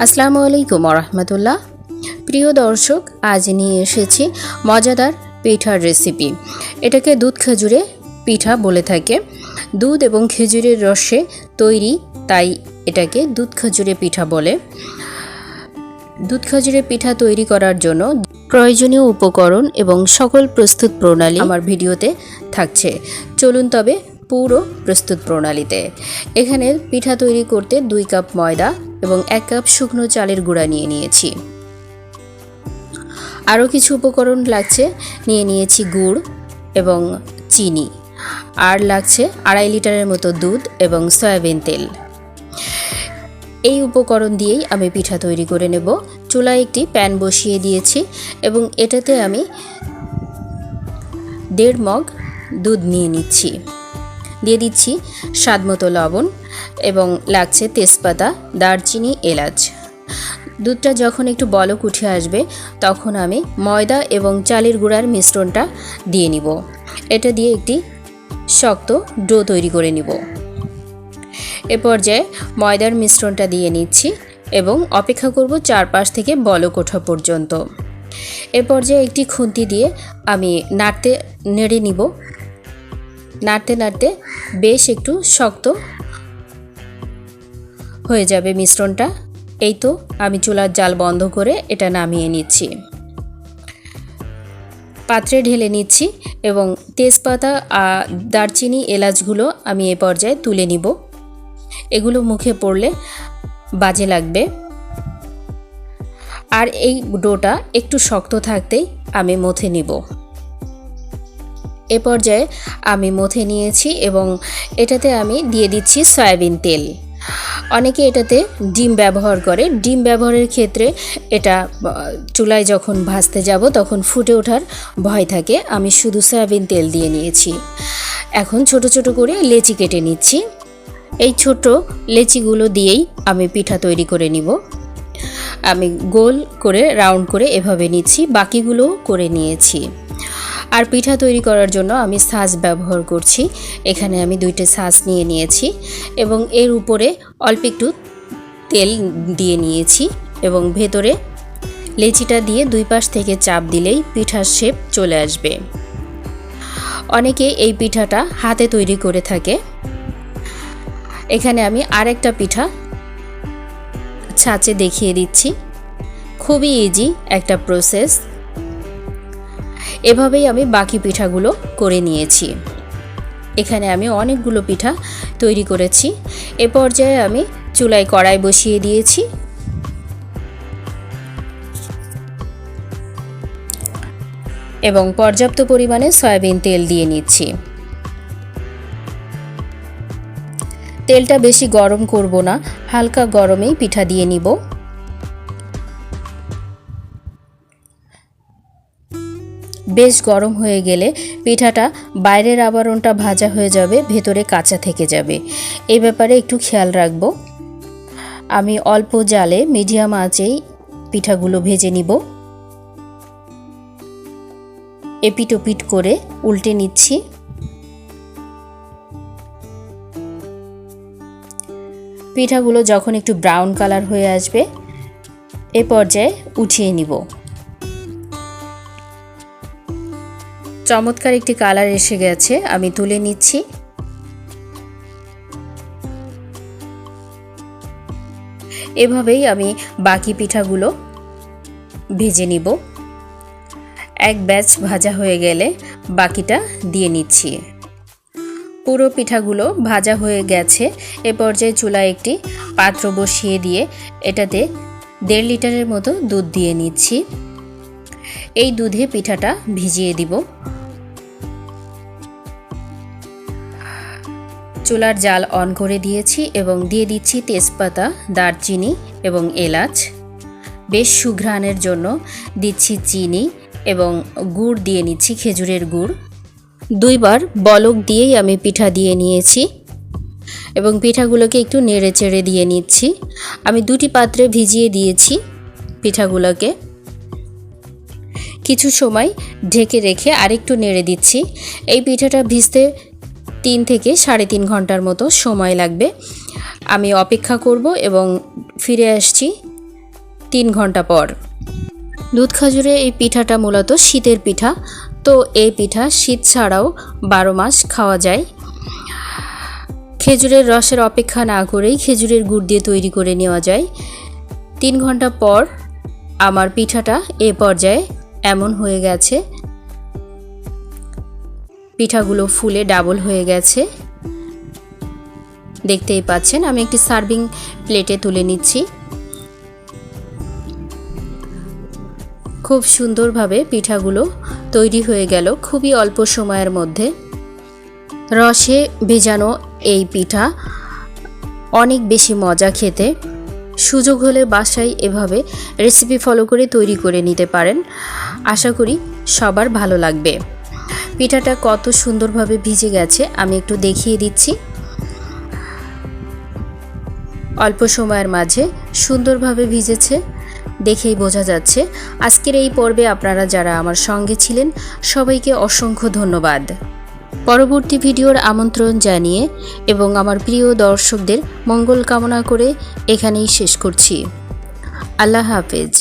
আসসালামু আলাইকুম রহমতুল্লাহ প্রিয় দর্শক, আজ নিয়ে এসেছি মজাদার পিঠার রেসিপি এটাকে দুধ খেজুরে পিঠা বলে থাকে। দুধ এবং খেজুরের রসে তৈরি, তাই এটাকে দুধ খেজুরে পিঠা বলে। দুধ খেজুরে পিঠা তৈরি করার জন্য প্রয়োজনীয় উপকরণ এবং সকল প্রস্তুত প্রণালী আমার ভিডিওতে থাকছে। চলুন তবে পুরো প্রস্তুত প্রণালীতে। এখানে পিঠা তৈরি করতে দুই কাপ ময়দা এবং এক কাপ শুকনো চালের গুঁড়া নিয়ে নিয়েছি। আরও কিছু উপকরণ লাগছে, নিয়ে নিয়েছি গুড় এবং চিনি। আর লাগছে আড়াই লিটারের মতো দুধ এবং সয়াবিন তেল। এই উপকরণ দিয়েই আমি পিঠা তৈরি করে নেব। চুলায় একটি প্যান বসিয়ে দিয়েছি এবং এটাতে আমি দেড় মগ দুধ নিয়ে নিচ্ছি। দিয়ে দিচ্ছি স্বাদমতো লবণ এবং লাগছে তেজপাতা, দারচিনি, এলাচ। দুধটা যখন একটু বলক উঠে আসবে, তখন আমি ময়দা এবং চালের গুঁড়ার মিশ্রণটা দিয়ে নিব। এটা দিয়ে একটি শক্ত ডো তৈরি করে নিব। এ পর্যায়ে ময়দার মিশ্রণটা দিয়ে নিচ্ছি এবং অপেক্ষা করব চারপাশ থেকে বলক ওঠা পর্যন্ত। এ পর্যায়ে একটি খুন্তি দিয়ে আমি নাড়তে, নেড়ে নিব। নাড়তে নাড়তে বেশ একটু শক্ত হয়ে যাবে মিশ্রণটা। এই তো আমি চুলার জাল বন্ধ করে এটা নামিয়ে নিচ্ছি। পাত্রে ঢেলে নিচ্ছি এবং তেজপাতা দারচিনি, এলাচগুলো আমি এ পর্যায়ে তুলে নিব। এগুলো মুখে পড়লে বাজে লাগবে। আর এই ডোটা একটু শক্ত থাকতেই আমি মথে নিব। এ পর্যায়ে আমি মথে নিয়েছি এবং এটাতে আমি দিয়ে দিচ্ছি সয়াবিন তেল। অনেকে এটাতে ডিম ব্যবহার করে। ডিম ব্যবহারের ক্ষেত্রে এটা চুলায় যখন ভাজতে যাব তখন ফুটে ওঠার ভয় থাকে। আমি শুধু সয়াবিন তেল দিয়ে নিয়েছি। এখন ছোট ছোট করে লেচি কেটে নিচ্ছি। এই ছোট লেচিগুলো দিয়েই আমি পিঠা তৈরি করে নিব। আমি গোল করে, রাউন্ড করে এভাবে নিচ্ছি। বাকিগুলোও করে নিয়েছি। আর পিঠা তৈরি করার জন্য আমি সাজ ব্যবহার করছি। এখানে আমি দুইটা সাজ নিয়ে নিয়েছি এবং এর উপরে অল্প একটু তেল দিয়ে নিয়েছি এবং ভেতরে লেচিটা দিয়ে দুই পাশ থেকে চাপ দিলেই পিঠার শেপ চলে আসবে। অনেকে এই পিঠাটা হাতে তৈরি করে থাকে। এখানে আমি আরেকটা পিঠা ছাঁচে দেখিয়ে দিচ্ছি। খুবই ইজি একটা প্রসেস এভাবেই আমি বাকি পিঠাগুলো করে নিয়েছি। এখানে আমি অনেকগুলো পিঠা তৈরি করেছি। এ পর্যায়ে আমি চুলায় কড়াই বসিয়ে দিয়েছি। এবং পর্যাপ্ত পরিমাণে সয়াবিন তেল দিয়ে নিচ্ছি। তেলটা বেশি গরম করব না, হালকা গরমেই পিঠা দিয়ে নিব। বেশ গরম হয়ে গেলে পিঠাটা বাইরের আবরণটা ভাজা হয়ে যাবে, ভেতরে কাঁচা থেকে যাবে। এই ব্যাপারে একটু খেয়াল রাখব। আমি অল্প জালে মিডিয়াম আঁচেই পিঠাগুলো ভেজে নিব। এপিটোপিট করে উল্টে নিচ্ছি। পিঠাগুলো যখন একটু ব্রাউন কালার হয়ে আসবে, এ পর্যায়ে উঠিয়ে নিব। চমৎকার একটি কালার এসে গেছে, আমি তুলে নিচ্ছি। এভাবেই আমি বাকি পিঠাগুলো ভেজে নিব। এক ব্যাচ ভাজা হয়ে গেলে বাকিটা দিয়ে নিচ্ছি। পুরো পিঠাগুলো ভাজা হয়ে গেছে, এ পর্যায়ে চুলায় একটি পাত্র বসিয়ে দিয়ে এটাতে দেড় লিটারের মতো দুধ দিয়ে নিচ্ছি। এই দুধে পিঠাটা ভিজিয়ে দিব। চুলার জাল অন করে দিয়েছি এবং দিয়ে দিচ্ছি তেজপাতা, দারচিনি এবং এলাচ। বেশ সুঘ্রাণের জন্য দিচ্ছি চিনি এবং গুড় দিয়ে নিচ্ছি খেজুরের গুড়। দুইবার বলক দিয়েই আমি পিঠা দিয়ে নিয়েছি এবং পিঠাগুলোকে একটু নেড়ে চেড়ে দিয়ে নিচ্ছি। আমি দুটি পাত্রে ভিজিয়ে দিয়েছি পিঠাগুলোকে। কিছু সময় ঢেকে রেখে আরেকটু নেড়ে দিচ্ছি। এই পিঠাটা ভিজতে তিন থেকে সাড়ে তিন ঘণ্টার মতো সময় লাগবে। আমি অপেক্ষা করব এবং ফিরে আসছি তিন ঘণ্টা পর। দুধ খাজুরে এই পিঠাটা মূলত শীতের পিঠা। তো এই পিঠা শীত ছাড়াও বারো মাস খাওয়া যায়। খেজুরের রসের অপেক্ষা না করেই খেজুরের গুড় দিয়ে তৈরি করে নেওয়া যায়। তিন ঘণ্টা পর আমার পিঠাটা এ পর্যায়ে এমন হয়ে গেছে পিঠাগুলো ফুলে ডাবল হয়ে গেছে। দেখতেই পাচ্ছেন, আমি একটি সার্ভিং প্লেটে তুলে নিচ্ছি। খুব সুন্দরভাবে পিঠাগুলো তৈরি হয়ে গেল খুবই অল্প সময়ের মধ্যে। রসে ভেজানো এই পিঠা অনেক বেশি মজা খেতে। সুযোগ হলে বাসায় এভাবে রেসিপি ফলো করে তৈরি করে নিতে পারেন। আশা করি সবার ভালো লাগবে। পিঠাটা কত সুন্দরভাবে ভিজে গেছে, আমি একটু দেখিয়ে দিচ্ছি। অল্প সময়ের মাঝে সুন্দরভাবে ভিজেছে, দেখেই বোঝা যাচ্ছে। আজকের এই পর্বে আপনারা যারা আমার সঙ্গে ছিলেন, সবাইকে অসংখ্য ধন্যবাদ। পরবর্তী ভিডিওর আমন্ত্রণ জানিয়ে এবং আমার প্রিয় দর্শকদের মঙ্গল কামনা করে এখানেই শেষ করছি। আল্লাহ হাফেজ।